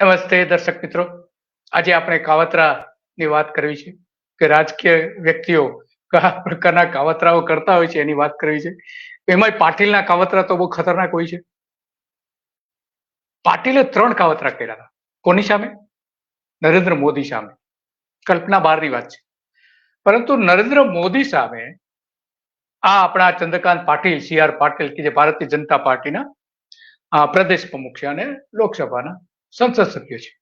નમસ્તે દર્શક મિત્રો. આજે આપણે કાવતરાની વાત કરવી છે કે રાજકીય વ્યક્તિઓ કયા પ્રકારના કાવતરાઓ કરતા હોય છે એની વાત કરવી છે. એમાં પાટીલના કાવતરા તો બહુ ખતરનાક હોય છે. પાટીલે ત્રણ કાવતરા કર્યા હતા. કોની સામે? નરેન્દ્ર મોદી સામે. કલ્પના બહારની વાત છે. પરંતુ નરેન્દ્ર મોદી સામે આ આપણા ચંદ્રકાંત પાટીલ, સી આર પાટીલ કે જે ભારતીય જનતા પાર્ટીના પ્રદેશ પ્રમુખ છે અને લોકસભાના સંસદ સભ્યો છે.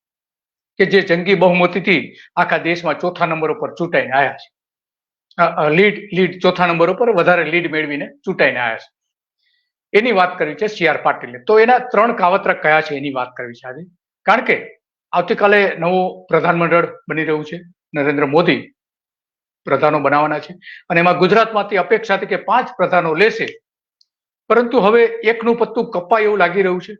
કે જે જંગી બહુમતીથી આખા દેશમાં ચોથા નંબર ઉપર ચૂંટાઈને આવ્યા છે. લીડ લીડ ચોથા નંબર ઉપર વધારે લીડ મેળવીને ચૂંટાઈને આવ્યા છે. એની વાત કરવી છે સી આર પાટીલે તો એના ત્રણ કાવતરા કયા છે એની વાત કરવી છે આજે? કારણ કે આવતીકાલે નવું પ્રધાનમંડળ બની રહ્યું છે. નરેન્દ્ર મોદી પ્રધાનો બનાવવાના છે. અને એમાં ગુજરાતમાંથી અપેક્ષા હતી કે પાંચ પ્રધાનો લેશે. પરંતુ હવે એકનું પત્તું કપાય એવું લાગી રહ્યું છે.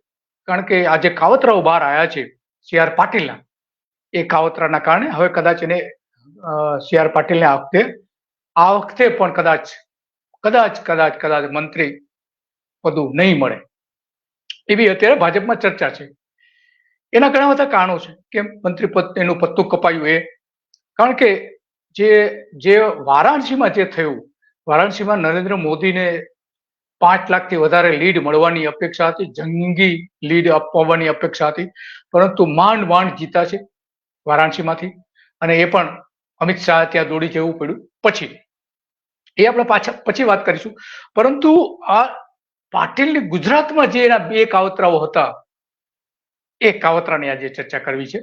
કારણ કે આ જે કાવતરાઓ બહાર આવ્યા છે, સી આર પાટીલના, એ કાવતરાના કારણે હવે કદાચ એને સી આર પાટીલને આ વખતે આ વખતે પણ કદાચ કદાચ કદાચ કદાચ મંત્રી પદું નહીં મળે. એવી અત્યારે ભાજપમાં ચર્ચા છે. એના ઘણા બધા કારણો છે કે મંત્રી પદ, એનું પત્તું કપાયું એ. કારણ કે જે જે વારાણસીમાં જે થયું, વારાણસીમાં નરેન્દ્ર મોદીને પાંચ લાખથી વધારે લીડ મળવાની અપેક્ષા હતી, જંગી લીડ અપાવવાની અપેક્ષા હતી, પરંતુ માંડ માંડ જીતા છે વારાણસીમાંથી અને એ પણ અમિત શાહ ત્યાં દોડી જવું પડ્યું પછી. એ આપણે પાછા, પછી વાત કરીશું. પરંતુ આ પાટીલની ગુજરાતમાં જે એના બે કાવતરાઓ હતા એ કાવતરાની આજે ચર્ચા કરવી છે.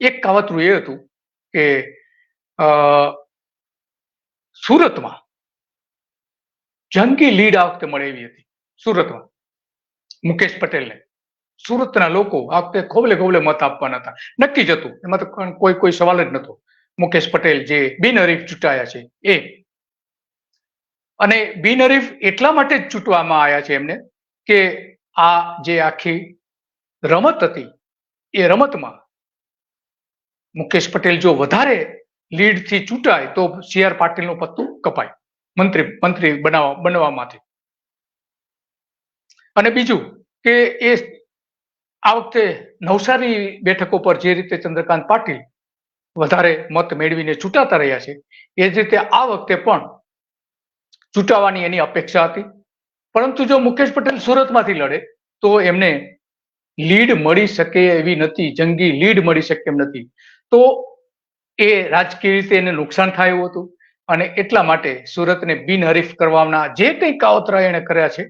એક કાવતરું એ હતું કે સુરતમાં જંગી લીડ આ વખતે એવી હતી સુરતમાં. મુકેશ પટેલને. સુરતના લોકો આ વખતે ખોબલે ખોબલે મત આપવાના હતા. નક્કી જ હતું. એમાં તો કોઈ- કોઈ કોઈ સવાલ જ નતો મુકેશ પટેલ જે બિનહરીફ ચૂંટાયા છે એ. અને બિનહરીફ એટલા માટે જ ચૂંટવામાં આવ્યા છે એમને કે આ જે આખી રમત હતી એ રમતમાં મુકેશ પટેલ જો વધારે લીડથી ચૂંટાય તો સી આર પાટીલનું પત્તું કપાય. મંત્રી મંત્રી બનાવવા બનવામાંથી. અને બીજું કે એ આ વખતે નવસારી બેઠકો પર જે રીતે ચંદ્રકાંત પાટીલ વધારે મત મેળવીને ચૂંટાતા રહ્યા છે, એ જ રીતે આ વખતે પણ ચૂંટાવાની એની અપેક્ષા હતી. પરંતુ જો મુકેશ પટેલ સુરતમાંથી લડે, તો એમને લીડ મળી શકે એવી નથી, જંગી લીડ મળી શકે એમ નથી. તો એ રાજકીય રીતે એને નુકસાન થાય એવું હતું. અને એટલા માટે સુરતને બિનહરીફ કરવાના જે કંઈ કાવતરા એણે કર્યા છે,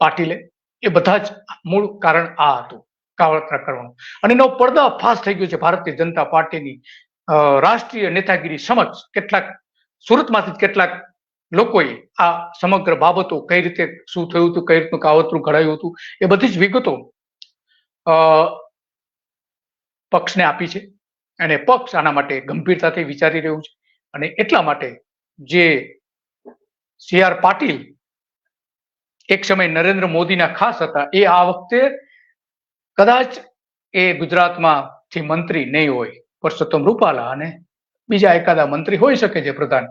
પાટીલે, એ બધા જ મૂળ કારણ આ હતું, કાવતરા કરવાનું. અને એનો પડદા ફાસ થઈ ગયો છે ભારતીય જનતા પાર્ટીની રાષ્ટ્રીય નેતાગીરી સમક્ષ કેટલાક, સુરતમાંથી કેટલાક લોકોએ આ સમગ્ર બાબતો કઈ રીતે, શું થયું હતું, કઈ રીતનું કાવતરું ઘડાયું હતું, એ બધી જ વિગતો પક્ષને આપી છે. અને પક્ષ આના માટે ગંભીરતાથી વિચારી રહ્યું છે. અને એટલા માટે જે સી આર પાટીલ એક સમય નરેન્દ્ર મોદીના ખાસ હતા, એ આ વખતે કદાચ એ ગુજરાતમાંથી મંત્રી નહીં હોય, પરસોત્તમ રૂપાલા અને બીજા એકાદા મંત્રી હોઈ શકે છે પ્રધાન.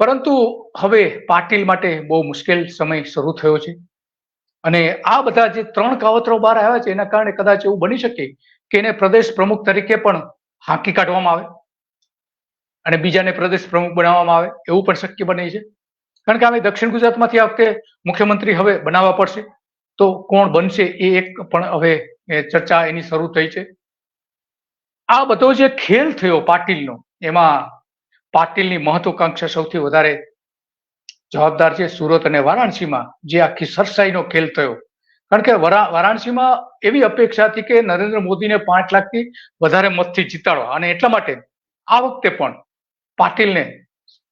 પરંતુ હવે પાટીલ માટે બહુ મુશ્કેલ સમય શરૂ થયો છે અને આ બધા જે ત્રણ કાવતરો બહાર આવ્યા છે, એના કારણે કદાચ એવું બની શકે કે એને પ્રદેશ પ્રમુખ તરીકે પણ હાંકી કાઢવામાં આવે. અને બીજાને પ્રદેશ પ્રમુખ બનાવવામાં આવે, એવું પણ શક્ય બને છે. કારણ કે અમે દક્ષિણ ગુજરાતમાંથી આ વખતે મુખ્યમંત્રી હવે બનાવવા પડશે. તો કોણ બનશે એ એક પણ હવે ચર્ચા એની શરૂ થઈ છે. આ બધો જે ખેલ થયો પાટીલનો, એમાં પાટીલની મહત્વકાંક્ષા સૌથી વધારે જવાબદાર છે સુરત અને વારાણસીમાં જે આખી સરસાઈનો ખેલ થયો. કારણ કે વારાણસીમાં એવી અપેક્ષા હતી કે નરેન્દ્ર મોદીને પાંચ લાખથી વધારે મતથી જીતાડવા. અને એટલા માટે આ વખતે પણ પાટીલને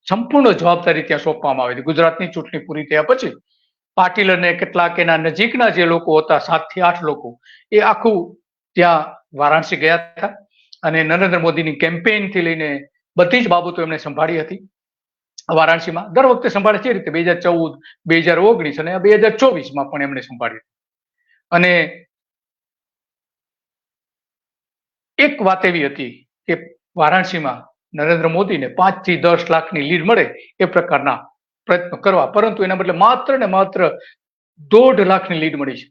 સંપૂર્ણ જવાબદારી ત્યાં સોંપવામાં આવી હતી. ગુજરાતની ચૂંટણી પૂરી થયા પછી પાટીલ અને કેટલાક એના નજીકના જે લોકો હતા, સાતથી આઠ લોકો, એ આખું ત્યાં વારાણસી ગયા હતા અને નરેન્દ્ર મોદીની કેમ્પેઇનથી લઈને બધી જ બાબતો એમણે સંભાળી હતી વારાણસીમાં. દર વખતે સંભાળે છે રીતે. બે હજાર ચૌદ, બે હજાર ઓગણીસ અને બે હજાર ચોવીસમાં પણ એમણે સંભાળી અને એક વાત એવી હતી કે વારાણસીમાં નરેન્દ્ર મોદીને પાંચથી દસ લાખની લીડ મળે એ પ્રકારના પ્રયત્નો કરવા. પરંતુ એના બદલે માત્ર ને માત્ર દોઢ લાખની લીડ મળી છે.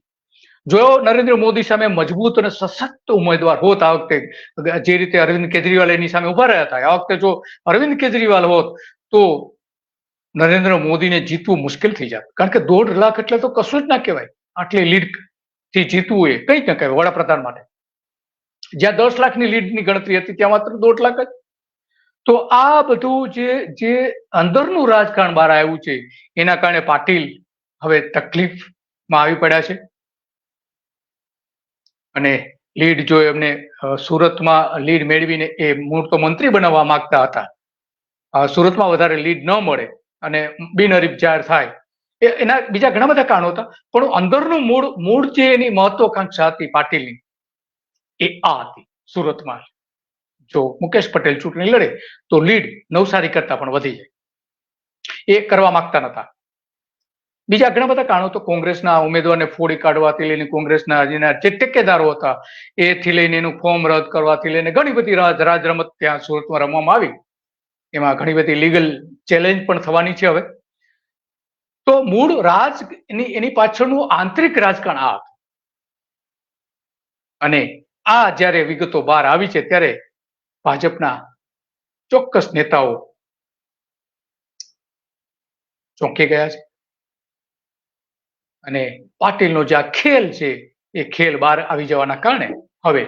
જો નરેન્દ્ર મોદી સામે મજબૂત અને સશક્ત ઉમેદવાર હોત આ વખતે જે રીતે અરવિંદ કેજરીવાલ એની સામે ઊભા રહ્યા હતા, આ વખતે જો અરવિંદ કેજરીવાલ હોત, તો નરેન્દ્ર મોદીને જીતવું મુશ્કેલ થઈ જાય કારણ કે દોઢ લાખ એટલે તો કશું જ ના કહેવાય. આટલી લીડથી જીતવું એ કઈ ના કહેવાય, વડાપ્રધાન માટે. જ્યાં દસ લાખની લીડની ગણતરી હતી, ત્યાં માત્ર દોઢ લાખ જ. તો આ બધું જે જે અંદરનું રાજકારણ બહાર આવ્યું છે, એના કારણે પાટીલ હવે તકલીફમાં આવી પડ્યા છે. અને લીડ જો એમને સુરતમાં લીડ મેળવીને એ મૂળ તો મંત્રી બનાવવા માંગતા હતા. સુરતમાં વધારે લીડ ન મળે અને બિનહરીફ જાહેર થાય. એ, એના બીજા ઘણા બધા કારણો હતા, પણ અંદરનું મૂળ મૂળ જે એની મહત્વકાંક્ષા હતી પાટીલની, એ આ હતી, સુરતમાં. જો મુકેશ પટેલ ચૂંટણી લડે, તો લીડ નવસારી કરતા પણ વધી જાય. એ કરવા માંગતા નતા. બીજા ઘણા બધા કારણો તો કોંગ્રેસના ઉમેદવારને ફોડી કાઢવાથી લઈને કોંગ્રેસના જેના જે ટેકેદારો હતા, એથી લઈને એનું ફોર્મ રદ કરવાથી લઈને ઘણી બધી રાજ રમત ત્યાં સુરતમાં રમવામાં આવી. એમાં ઘણી બધી લીગલ ચેલેન્જ પણ થવાની છે હવે. તો મૂળ રાજ એની એની પાછળનું આંતરિક રાજકારણ આ અને આ જ્યારે વિગતો બહાર આવી છે ત્યારે ભાજપના ચોક્કસ નેતાઓ ચોંકી ગયા છે. અને પાટીલનો જે આ ખેલ છે, એ ખેલ બહાર આવી જવાના કારણે હવે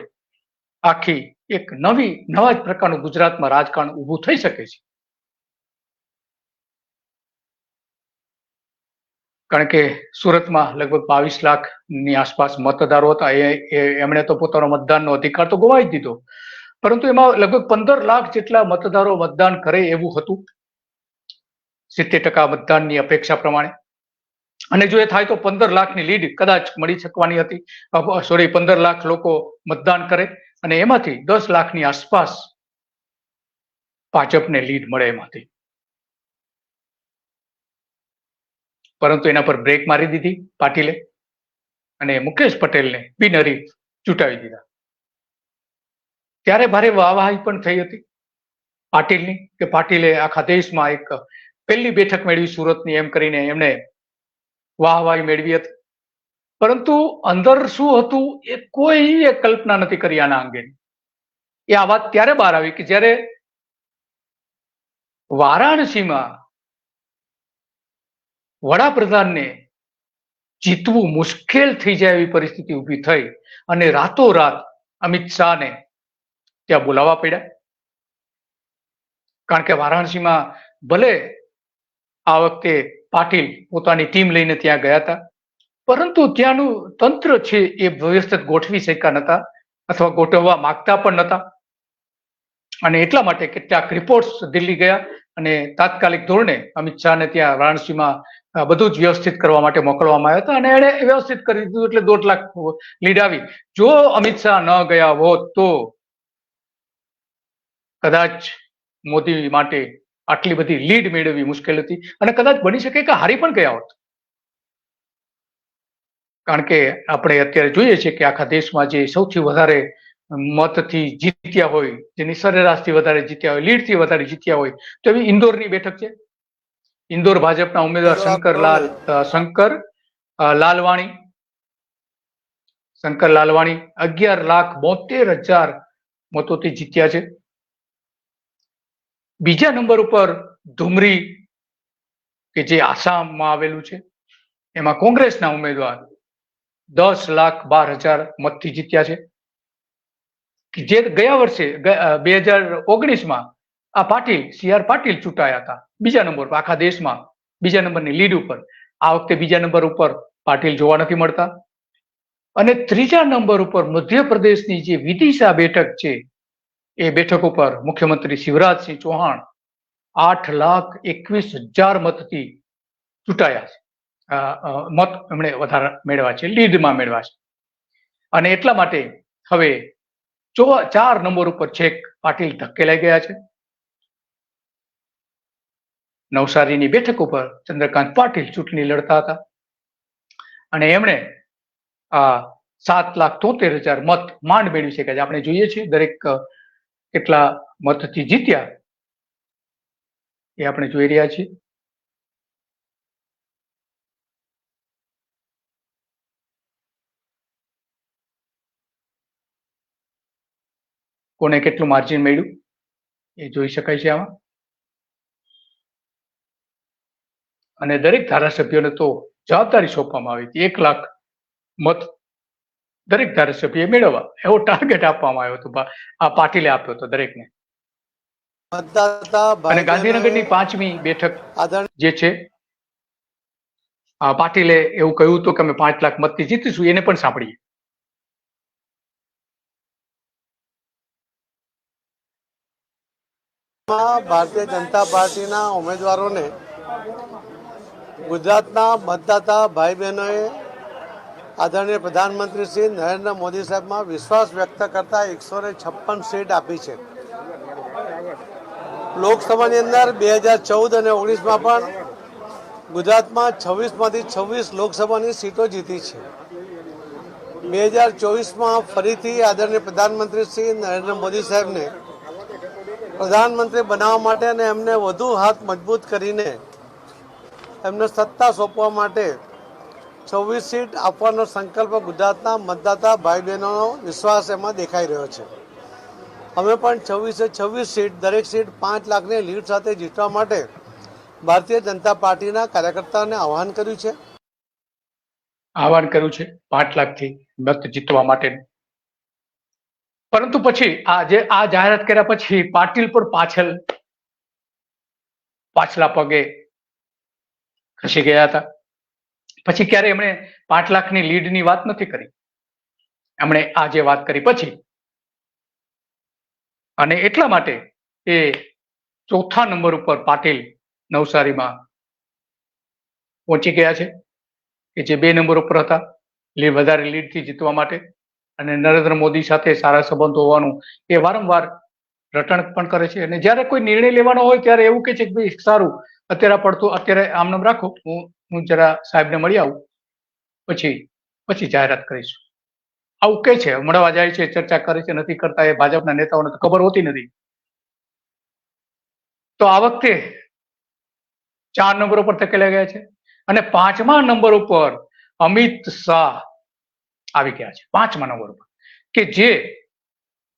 આખી એક નવી, નવા જ પ્રકારનું ગુજરાતમાં રાજકારણ ઊભું થઈ શકે છે. કારણ કે સુરતમાં લગભગ બાવીસ લાખની આસપાસ મતદારો હતા. એ એમણે તો પોતાનો મતદાનનો અધિકાર તો ગુમાવી દીધો. પરંતુ એમાં લગભગ પંદર લાખ જેટલા મતદારો મતદાન કરે એવું હતું. સિત્તેર ટકા મતદાનની અપેક્ષા પ્રમાણે. અને જો એ થાય તો પંદર લાખની લીડ કદાચ મળી શકવાની હતી. સોરી, પંદર લાખ લોકો મતદાન કરે અને એમાંથી દસ લાખની આસપાસ ભાજપને લીડ મળે એમાંથી. પરંતુ એના પર બ્રેક મારી દીધી પાટીલે અને મુકેશ પટેલને બિનહરીફ ચૂંટાવી દીધા. ત્યારે ભારે વાહવાહી પણ થઈ હતી. પાટીલની કે પાટીલે આખા દેશમાં એક પહેલી બેઠક મેળવી સુરતની એમ કરીને એમણે વાહવાહી મેળવી હતી. પરંતુ અંદર શું હતું એ કોઈ કલ્પના નથી કરી આના અંગેની એ આ વાત ત્યારે બહાર આવી કે જ્યારે વારાણસીમાં વડાપ્રધાનને જીતવું મુશ્કેલ થઈ જાય એવી પરિસ્થિતિ ઊભી થઈ અને રાતોરાત અમિત શાહને ત્યાં બોલાવવા પડ્યા. કારણ કે વારાણસીમાં ભલે આ વખતે પાટીલ પોતાની ટીમ લઈને ત્યાં ગયા હતા, પરંતુ ત્યાંનું તંત્ર છે એ વ્યવસ્થિત ગોઠવી શક્યા નતા અથવા ગોઠવવા માંગતા પણ નતા અને એટલા માટે કેટલાક રિપોર્ટ્સ દિલ્હી ગયા અને તાત્કાલિક ધોરણે અમિત શાહને ત્યાં વારાણસીમાં બધું જ વ્યવસ્થિત કરવા માટે મોકલવામાં આવ્યા હતા અને એણે વ્યવસ્થિત કરી દીધું એટલે દોઢ લાખ લીડ આવી. જો અમિત શાહ ન ગયા હોત તો કદાચ મોદી માટે આટલી બધી લીડ મેળવવી મુશ્કેલ હતી. અને કદાચ બની શકે કે હારી પણ ગયા હોત. કારણ કે આપણે અત્યારે જોઈએ છીએ કે આખા દેશમાં જે સૌથી વધારે મતથી જીત્યા હોય જેની સરેરાશથી વધારે જીત્યા હોય લીડથી વધારે જીત્યા હોય તો એવી ઇન્દોરની બેઠક છે. ઇન્દોર ભાજપના ઉમેદવાર શંકર લાલ શંકર લાલવાણી. શંકર લાલવાણી અગિયાર લાખ બોતેર હજાર મતોથી જીત્યા છે. બીજા નંબર ઉપર ધુમરી, કે જે આસામમાં આવેલું છે, એમાં કોંગ્રેસના ઉમેદવાર દસ લાખ બાર હજાર મતથી જીત્યા છે. જે ગયા વર્ષે બે હજાર ઓગણીસમાં આ પાટીલ, સી આર પાટીલ ચૂંટાયા હતા. બીજા નંબર પર, આખા દેશમાં બીજા નંબરની લીડ ઉપર. આ વખતે બીજા નંબર ઉપર પાટીલ જોવા નથી મળતા. અને ત્રીજા નંબર ઉપર મધ્યપ્રદેશની જે વિદિશા બેઠક છે એ બેઠક ઉપર મુખ્યમંત્રી શિવરાજસિંહ ચૌહાણ આઠ લાખ એકવીસ હજાર મતથી ચૂંટાયા છે. મત એમણે વધારે મેળવ્યા છે, લીડમાં મેળવ્યા છે. અને એટલા માટે હવે ચાર નંબર ઉપર છેક પાટીલ ધકેલાઈ ગયા છે. નવસારીની બેઠક ઉપર ચંદ્રકાંત પાટીલ ચૂંટણી લડતા હતા. અને એમણે આ સાત લાખ તોતેર હજાર મત માંડ મેળવી છે છે આપણે જોઈએ છીએ, દરેક કેટલા મતથી જીત્યા એ આપણે જોઈ રહ્યા છીએ. કોને કેટલું માર્જિન મળ્યું એ જોઈ શકાય છે આમાં. અને દરેક ધારાસભ્યોને તો જવાબદારી સોંપવામાં આવી હતી. એક લાખ મત દરેક ધારાસભ્યએ મેળવવા. એવો ટાર્ગેટ આપવામાં આવ્યો હતો. આ પાટીલે આપ્યો હતો દરેકને. મતદાતા અને ગાંધીનગરની પાંચમી બેઠક જે છે આ પાટીલે એવું કહ્યું હતું કે અમે પાંચ લાખ મતથી જીતીશું એને પણ સાંભળીએ. ભારતીય જનતા પાર્ટીના ઉમેદવારોને ગુજરાતના મતદાતા ભાઈ બહેનોએ આદરણીય પ્રધાનમંત્રી શ્રી નરેન્દ્ર મોદી સાહેબમાં વિશ્વાસ વ્યક્ત કરતા એકસો છપ્પન સીટ આપી છે. લોકસભાની અંદર બે હજાર ચૌદ અને ઓગણીસમાં પણ ગુજરાતમાં છવ્વીસમાંથી છવ્વીસ લોકસભાની સીટો જીતી છે. બે હજાર ચોવીસમાં ફરીથી આદરણીય પ્રધાનમંત્રી શ્રી નરેન્દ્ર મોદી સાહેબને પ્રધાનમંત્રી બનાવવા માટે અને એમને વધુ હાથ મજબૂત કરીને એમને સત્તા સોંપવા માટે છવ્વીસ સીટ આપવાનો સંકલ્પ ગુજરાતના મતદાતા ભાઈ બહેનોનો વિશ્વાસ એમાં દેખાઈ રહ્યો છે. અમે પણ છવ્વીસે છવ્વીસ સીટ, દરેક સીટ પાંચ લાખની લીડ સાથે જીતવા માટે ભારતીય જનતા પાર્ટીના કાર્યકર્તાઓને આહવાન કર્યું છે. આહવાન કર્યું છે પાંચ લાખથી મત જીતવા માટે. પરંતુ પછી આ જે આ જાહેરાત કર્યા પછી પાટીલ પર પાછળ પાછલા પગે ખસી ગયા હતા. પછી ક્યારે એમણે પાંચ લાખની લીડની વાત નથી કરી? એમણે આ જે વાત કરી પછી અને એટલા માટે એ ચોથા નંબર ઉપર પાટીલ નવસારીમાં પહોંચી ગયા છે કે જે બે નંબર ઉપર હતા લીડ વધારે લીડથી જીતવા માટે અને નરેન્દ્ર મોદી સાથે સારા સંબંધો હોવાનું એ વારંવાર રટણ પણ કરે છે. અને જ્યારે કોઈ નિર્ણય લેવાનો હોય ત્યારે એવું કે છે કે ભાઈ સારું, અત્યારે પડતું, અત્યારે આમ નામ રાખો, હું હું જરા સાહેબને મળી આવું. પછી પછી જાહેરાત કરીશું. આવું કે છે, મળવા જાય છે, ચર્ચા કરે છે, નથી કરતા, એ ભાજપના નેતાઓને તો ખબર હોતી નથી. તો આ વખતે ચાર નંબર ઉપર ધકેલા ગયા છે અને પાંચમા નંબર ઉપર અમિત શાહ આવી ગયા છે, પાંચમા નંબર ઉપર. કે જે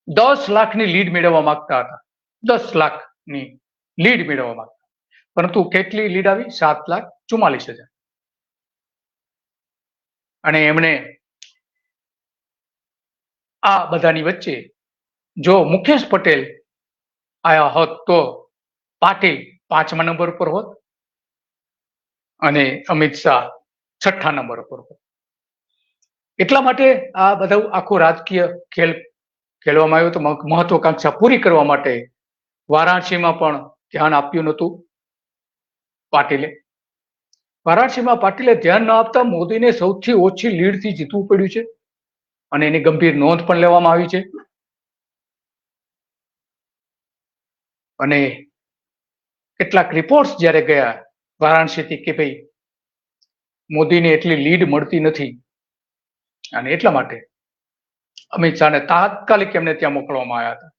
દસ લાખની લીડ મેળવવા માંગતા હતા. દસ લાખની લીડ મેળવવા માંગતા પરંતુ કેટલી લીડ આવી? સાત લાખ. ચુમ્માલીસ હજાર. અને એમણે આ બધાની વચ્ચે જો મુકેશ પટેલ આયા હોત તો પાટીલ પાંચમા નંબર પર હોત અને અમિત શાહ છઠ્ઠા નંબર ઉપર હોત. એટલા માટે આ બધા આખો રાજકીય ખેલ ખેલવામાં આવ્યો તો મહત્વકાંક્ષા પૂરી કરવા માટે વારાણસીમાં પણ ધ્યાન આપ્યું નહોતું. પાટીલે વારાણસીમાં પાટીલે ધ્યાન ન આપતા મોદીને સૌથી ઓછી લીડથી જીતવું પડ્યું છે અને એની ગંભીર નોંધ પણ લેવામાં આવી છે. અને કેટલાક રિપોર્ટ્સ જ્યારે ગયા વારાણસીથી કે ભાઈ મોદીને એટલી લીડ મળતી નથી. અને એટલા માટે અમિત શાહને તાત્કાલિક એમને ત્યાં મોકલવામાં આવ્યા હતા.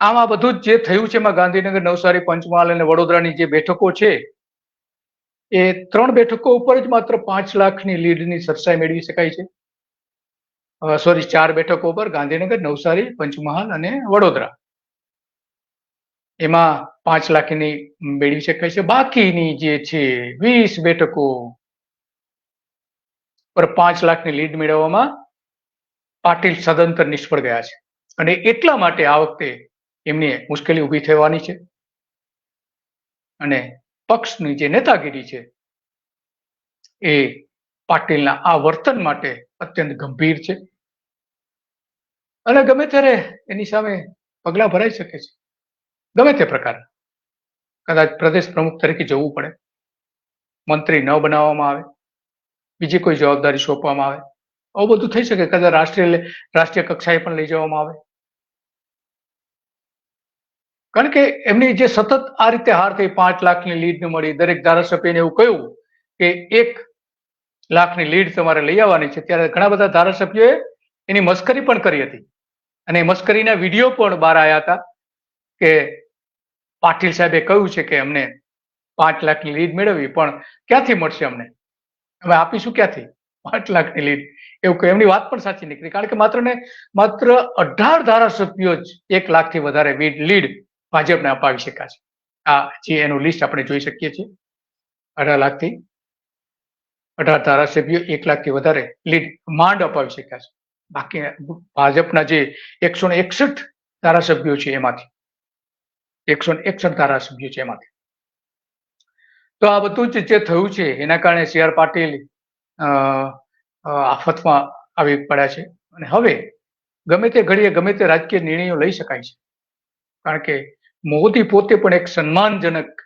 આમાં બધું જ જે થયું છે એમાં ગાંધીનગર નવસારી, પંચમહાલ અને વડોદરાની જે બેઠકો છે એ ત્રણ બેઠકો ઉપર જ માત્ર પાંચ લાખની લીડની સરસાઈ મેળવી શકાય છે. સોરી ચાર બેઠકો ઉપર ગાંધીનગર, નવસારી, પંચમહાલ અને વડોદરા. એમાં પાંચ લાખની મેળવી શકાય છે. બાકીની જે છે, વીસ બેઠકો પર પાંચ લાખની લીડ મેળવવામાં પાટીલ સદંતર નિષ્ફળ ગયા છે. અને એટલા માટે આ વખતે એમની મુશ્કેલી ઊભી થવાની છે. અને પક્ષની જે નેતાગીરી છે, એ પાટીલના આ વર્તન માટે અત્યંત ગંભીર છે. અને ગમે ત્યારે એની સામે પગલા ભરાઈ શકે છે. ગમે તે પ્રકાર. કદાચ પ્રદેશ પ્રમુખ તરીકે જવું પડે. મંત્રી ન બનાવવામાં આવે. બીજી કોઈ જવાબદારી સોંપવામાં આવે. આવું બધું થઈ શકે. કદાચ રાષ્ટ્રીય રાષ્ટ્રીય કક્ષાએ પણ લઈ જવામાં આવે. કારણ કે એમની જે સતત આ રીતે હાર થઈ, પાંચ લાખની લીડ મળી, દરેક ધારાસભ્યને એવું કહ્યું કે એક લાખની લીડ તમારે લઈ આવવાની છે, ત્યારે ઘણા બધા ધારાસભ્યોએ એની મસ્કરી પણ કરી હતી. અને મસ્કરીના વીડિયો પણ બહાર આવ્યા હતા કે પાટીલ સાહેબે કહ્યું છે કે અમને પાંચ લાખની લીડ મેળવવી, પણ ક્યાંથી મળશે અમને? અમે આપીશું ક્યાંથી? પાંચ લાખની લીડ. એવું એમની વાત પણ સાચી નીકળી. કારણ કે માત્ર ને માત્ર અઢાર ધારાસભ્યો જ એક લાખથી વધારે લીડ ભાજપને અપાવી શકાશે આ જે એનું લિસ્ટ આપણે જોઈ શકીએ છીએ. અઢાર લાખથી અઢાર ધારાસભ્યો એક લાખથી વધારે લીડ માંડ અપાવી શક્યા છે. બાકી ભાજપના જે એકસો ને એકસઠ ધારાસભ્યો છે એમાંથી, એકસો ને એકસઠ ધારાસભ્યો છે એમાંથી. તો આ બધું જ થયું છે, એના કારણે સી આર પાટીલ આફતમાં આવી પડ્યા છે. અને હવે ગમે તે ઘડીએ ગમે તે રાજકીય નિર્ણયો લઈ શકાય છે. કારણ કે મોદી પોતે પણ એક સન્માનજનક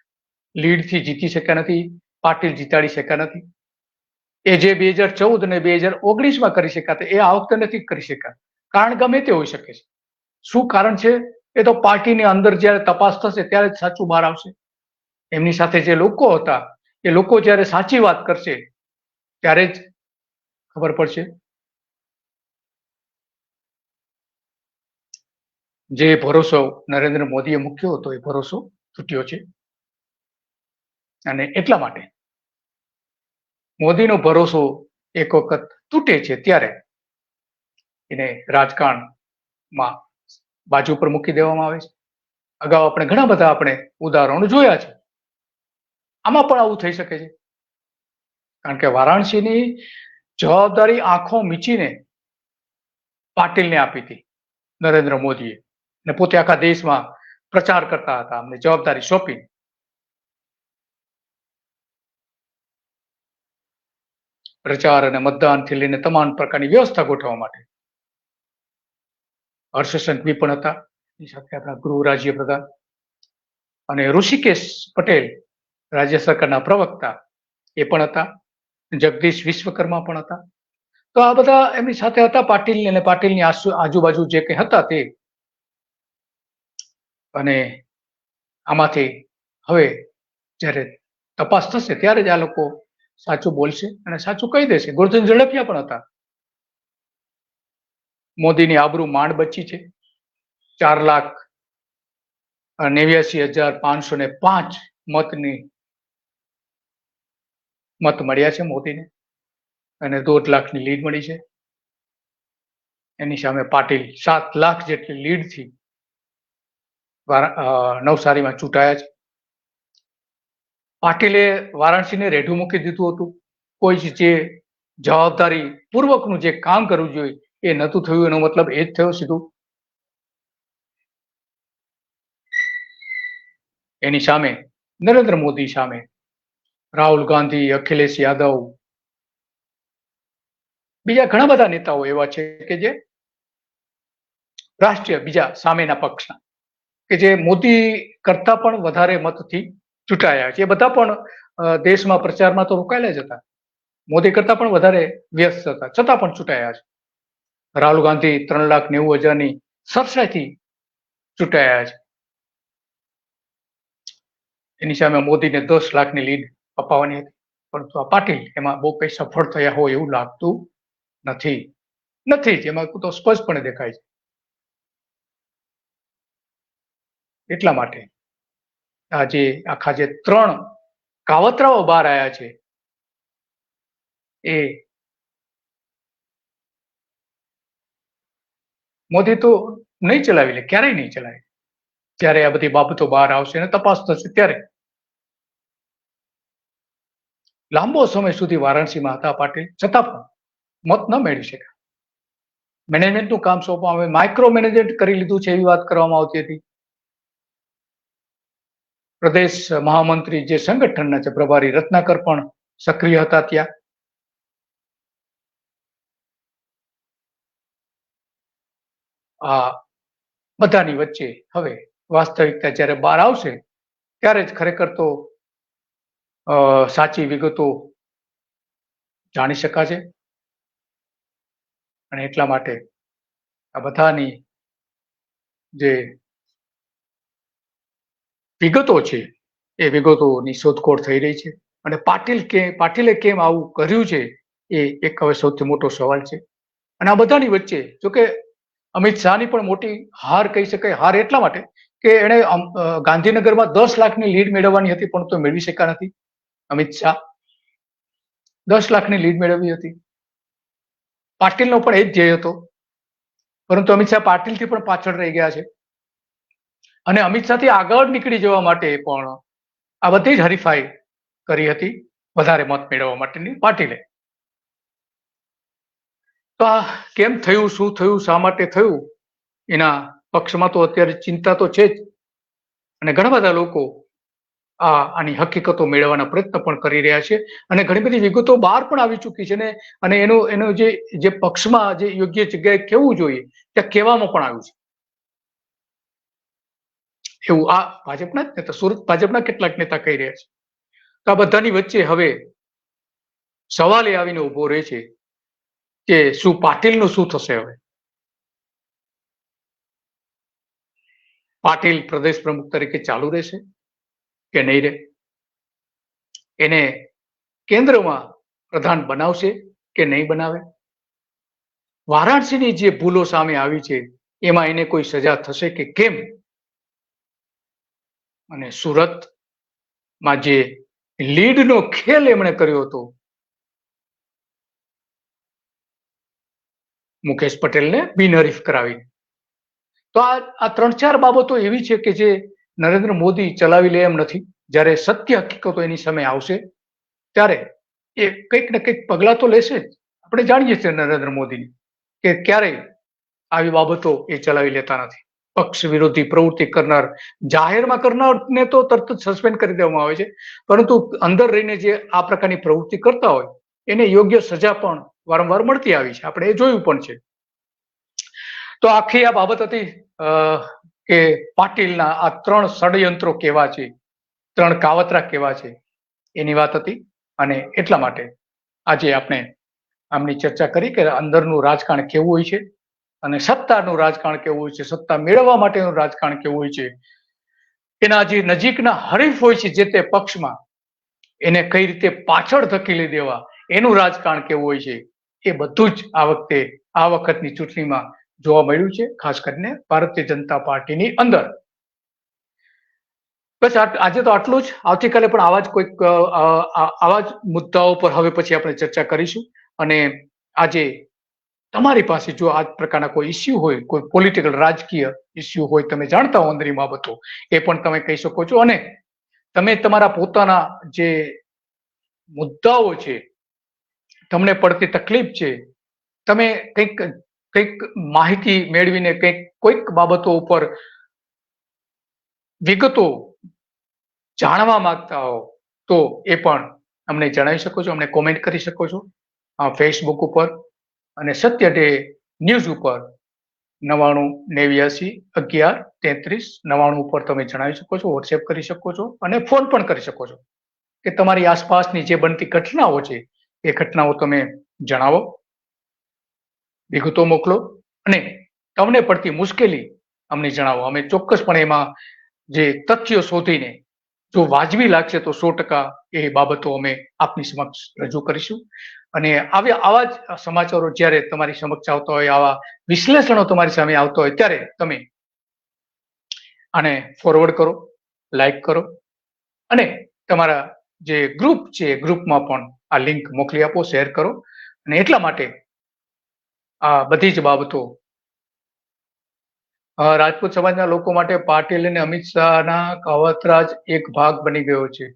લીડથી જીતી શક્યા નથી, પાટીલ જીતાડી શક્યા નથી. એ જે બે હજાર ચૌદ અને બે હજાર ઓગણીસમાં કરી શકાતા એ આ વખતે નથી કરી શક્યા. કારણ ગમે તે હોઈ શકે છે. શું કારણ છે? એ તો પાર્ટીની અંદર જ્યારે તપાસ થશે, ત્યારે જ સાચું બહાર આવશે. એમની સાથે જે લોકો હતા, એ લોકો જ્યારે સાચી વાત કરશે, ત્યારે જ ખબર પડશે. જે ભરોસો નરેન્દ્ર મોદીએ મૂક્યો હતો એ ભરોસો તૂટ્યો છે. અને એટલા માટે મોદીનો ભરોસો એક વખત તૂટે છે ત્યારે એને રાજકારણમાં બાજુ પર મૂકી દેવામાં આવે છે. અગાઉ આપણે ઘણા બધા આપણે ઉદાહરણો જોયા છે. આમાં પણ આવું થઈ શકે છે. કારણ કે વારાણસીની જવાબદારી આંખો મીચીને પાટીલને આપી હતી નરેન્દ્ર મોદીએ. અને પોતે આખા દેશમાં પ્રચાર કરતા હતા, અમને જવાબદારી સોંપી. પ્રચાર અને મતદાનથી લઈને તમામ પ્રકારની વ્યવસ્થા ગોઠવવા માટે. હર્ષ સંઘવી પણ હતા, એની સાથે આપણા ગૃહ રાજ્ય પ્રધાન અને ઋષિકેશ પટેલ, રાજ્ય સરકારના પ્રવક્તા એ પણ હતા, જગદીશ વિશ્વકર્મા પણ હતા. તો આ બધા એમની સાથે હતા પાટીલ અને પાટીલની આજુબાજુ જે કંઈ હતા તે અને આમાંથી હવે જ્યારે તપાસ થશે ત્યારે જ આ લોકો સાચું બોલશે અને સાચું કહી દેશે. ગોરધન ઝડપિયા પણ હતા. મોદીની આબરૂ માંડ બચી છે. ચાર લાખ નેવ્યાસી હજાર પાંચસો ને પાંચ મતની મત મળ્યા છે મોદીને અને દોઢ લાખની લીડ મળી છે. એની સામે પાટીલ સાત લાખ જેટલી લીડથી નવસારીમાં ચૂંટાયા છે. પાટીલે વારાણસીને રેઢું મૂકી દીધું હતું. કોઈ જે જવાબદારી પૂર્વકનું જે કામ કરવું જોઈએ એ નહોતું થયું, એનો મતલબ એ જ થયો સીધું. એની સામે નરેન્દ્ર મોદી સામે રાહુલ ગાંધી, અખિલેશ યાદવ. બીજા ઘણા બધા નેતાઓ એવા છે કે જે રાષ્ટ્રીય બીજા સામેના પક્ષના કે જે મોદી કરતા પણ વધારે મતથી ચૂંટાયા છે. એ બધા પણ દેશમાં પ્રચારમાં તો રોકાયેલા જ હતા. મોદી કરતા પણ વધારે વ્યસ્ત હતા. છતાં પણ ચૂંટાયા છે. રાહુલ ગાંધી ત્રણ લાખ નેવું હજારની સરસાઈથી ચૂંટાયા છે. એની સામે મોદીને દસ લાખની લીડ અપાવવાની હતી. પરંતુ આ પાટીલ એમાં બહુ કંઈ સફળ થયા હોય એવું લાગતું નથી. નથી જ. એમાં તો સ્પષ્ટપણે દેખાય છે. એટલા માટે. આજે આખા જે ત્રણ કાવતરાઓ બહાર આવ્યા છે, એ મોદી તો નહીં ચલાવી લે, ક્યારેય નહીં ચલાવે. જ્યારે આ બધી બાબતો બહાર આવશે અને તપાસ થશે ત્યારે. લાંબો સમય સુધી વારાણસીમાં હતા પાટીલ છતાં પણ મત ન મેળવી શક્યા. મેનેજમેન્ટનું કામ સોંપવામાં આવે માઇક્રો મેનેજમેન્ટ કરી લીધું છે એવી વાત કરવામાં આવતી હતી. પ્રદેશ મહામંત્રી જે સંગઠનના છે, પ્રભારી રત્નાકર પણ સક્રિય હતા ત્યાં. આ બધાની વચ્ચે હવે વાસ્તવિકતા જ્યારે બહાર આવશે, ત્યારે જ ખરેખર તો સાચી વિગતો જાણી શકાશે. અને એટલા માટે આ બધાની જે વિગતો છે. એ વિગતોની શોધખોળ થઈ રહી છે. અને પાટીલ કે, પાટીલે કેમ આવું કર્યું છે? એ એક હવે સૌથી મોટો સવાલ છે. અને આ બધાની વચ્ચે જો કે અમિત શાહની પણ મોટી હાર કહી શકાય, હાર એટલા માટે કે એણે ગાંધીનગરમાં દસ લાખની લીડ મેળવવાની હતી, પણ તો મેળવી શક્યા નથી. અમિત શાહ દસ લાખની લીડ મેળવી હતી. પાટીલનો પણ એ જ ધ્યેય હતો. પરંતુ અમિત શાહ પાટીલથી પણ પાછળ રહી ગયા છે. અને અમિત શાહથી આગળ નીકળી જવા માટે પણ આ બધી જ હરીફાઈ કરી હતી. વધારે મત મેળવવા માટેની પાટીલે તો આ કેમ થયું? શું થયું? શા માટે થયું? એના પક્ષમાં તો અત્યારે ચિંતા તો છે જ. અને ઘણા બધા લોકો આ આની હકીકતો મેળવવાના પ્રયત્ન પણ કરી રહ્યા છે. અને ઘણી બધી વિગતો બહાર પણ આવી ચૂકી છે ને, અને એનું એનું જે જે પક્ષમાં જે યોગ્ય જગ્યાએ કેવું જોઈએ, ત્યાં કહેવામાં પણ આવ્યું છે. એવું આ ભાજપના જ નેતા, સુરત ભાજપના કેટલાક નેતા કહી રહ્યા છે. તો આ બધાની વચ્ચે હવે સવાલ એ આવીને ઊભો રહે છે કે શું પાટીલનું શું થશે હવે? પાટીલ પ્રદેશ પ્રમુખ તરીકે ચાલુ રહેશે કે નહીં રહે? એને કેન્દ્રમાં પ્રધાન બનાવશે કે નહીં બનાવે? વારાણસીની જે ભૂલો સામે આવી છે, એમાં એને કોઈ સજા થશે કે કેમ? અને સુરતમાં જે લીડનો ખેલ એમણે કર્યો હતો, મુકેશ પટેલને બિનહરીફ કરાવી તો આ આ ત્રણ ચાર બાબતો એવી છે કે જે નરેન્દ્ર મોદી ચલાવી લે એમ નથી. જ્યારે સત્ય હકીકતો એની સામે આવશે, ત્યારે એ કંઈક ને કંઈક પગલાં તો લેશે જ. આપણે જાણીએ છીએ નરેન્દ્ર મોદીને કે ક્યારેય આવી બાબતો એ ચલાવી લેતા નથી. પક્ષ વિરોધી પ્રવૃત્તિ કરનાર જાહેરમાં કરનારને તો તરત જ સસ્પેન્ડ કરી દેવામાં આવે છે. પરંતુ અંદર રહીને જે આ પ્રકારની પ્રવૃત્તિ કરતા હોય, એને યોગ્ય સજા પણ વારંવાર મળતી આવી છે. આપણે એ જોયું પણ છે. તો આખી આ બાબત હતી કે પાટીલના આ ત્રણ ષડયંત્રો કેવા છે, ત્રણ કાવતરા કેવા છે, એની વાત હતી. અને એટલા માટે આજે આપણે આમની ચર્ચા કરી કે અંદરનું રાજકારણ કેવું હોય છે અને સત્તાનું રાજકારણ કેવું હોય છે? સત્તા મેળવવા માટેનું રાજકારણ કેવું હોય છે? એના જે નજીકના હરીફ હોય છે, જે તે પક્ષમાં, એને કઈ રીતે પાછળ ધકેલી દેવા, એનું રાજકારણ કેવું હોય છે? એ બધું જ આ વખતે, આ વખતની ચૂંટણીમાં જોવા મળ્યું છે, ખાસ કરીને ભારતીય જનતા પાર્ટીની અંદર. બસ આજે તો આટલું જ. આવતીકાલે પણ આવા જ કોઈક આવા જ મુદ્દાઓ પર હવે પછી આપણે ચર્ચા કરીશું. અને આજે તમારી પાસે જો આ પ્રકારના કોઈ ઇસ્યુ હોય, કોઈ પોલિટિકલ રાજકીય ઇસ્યુ હોય, તમે જાણતા હો અંદરની બાબતો, એ પણ તમે કહી શકો છો. અને તમે તમારા પોતાના જે મુદ્દાઓ છે, તમને પડતી તકલીફ છે, તમે કંઈક કંઈક માહિતી મેળવીને કંઈક, કોઈક બાબતો ઉપર વિગતો જાણવા માંગતા હો, તો એ પણ અમને જણાવી શકો છો, અમને કોમેન્ટ કરી શકો છો. ફેસબુક ઉપર અને સત્ય ડે ન્યૂઝ ઉપર નવાણું નેવ્યાસી અગિયાર તેત્રીસ નવાણું ઉપર તમે જણાવી શકો છો વોટ્સએપ કરી શકો છો અને ફોન પણ કરી શકો છો. કે તમારી આસપાસની જે બનતી ઘટનાઓ છે, એ ઘટનાઓ તમે જણાવો. વિગતો મોકલો અને તમને પડતી મુશ્કેલી અમને જણાવો. અમે ચોક્કસપણે એમાં જે તથ્યો શોધીને જો વાજબી લાગશે તો સો ટકા એ બાબતો અમે આપની સમક્ષ રજૂ કરીશું. અને આવ્યા આવા જ સમાચારો જ્યારે તમારી સમક્ષ આવતા હોય, આવા વિશ્લેષણો તમારી સામે આવતા હોય ત્યારે તમે આને ફોરવર્ડ કરો લાઈક કરો અને તમારા જે ગ્રુપ છે ગ્રુપમાં પણ આ લિંક મોકલી આપો શેર કરો અને એટલા માટે આ બધી જ બાબતો રાજપૂત સમાજના લોકો માટે પાટીલ અને અમિત શાહના કાવતરા જ એક ભાગ બની ગયો છે.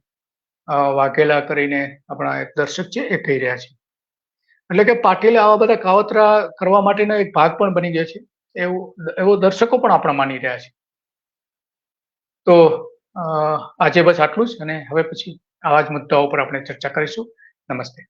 વાઘેલા કરીને આપણા એક દર્શક છે, એ કહી રહ્યા છે. એટલે કે પાટીલે આવા બધા કાવતરા કરવા માટેનો એક ભાગ પણ બની ગયો છે. એવું, એવો દર્શકો પણ આપણા માની રહ્યા છે. તો આજે બસ આટલું જ અને હવે પછી આવા જ મુદ્દાઓ પર આપણે ચર્ચા કરીશું. નમસ્તે.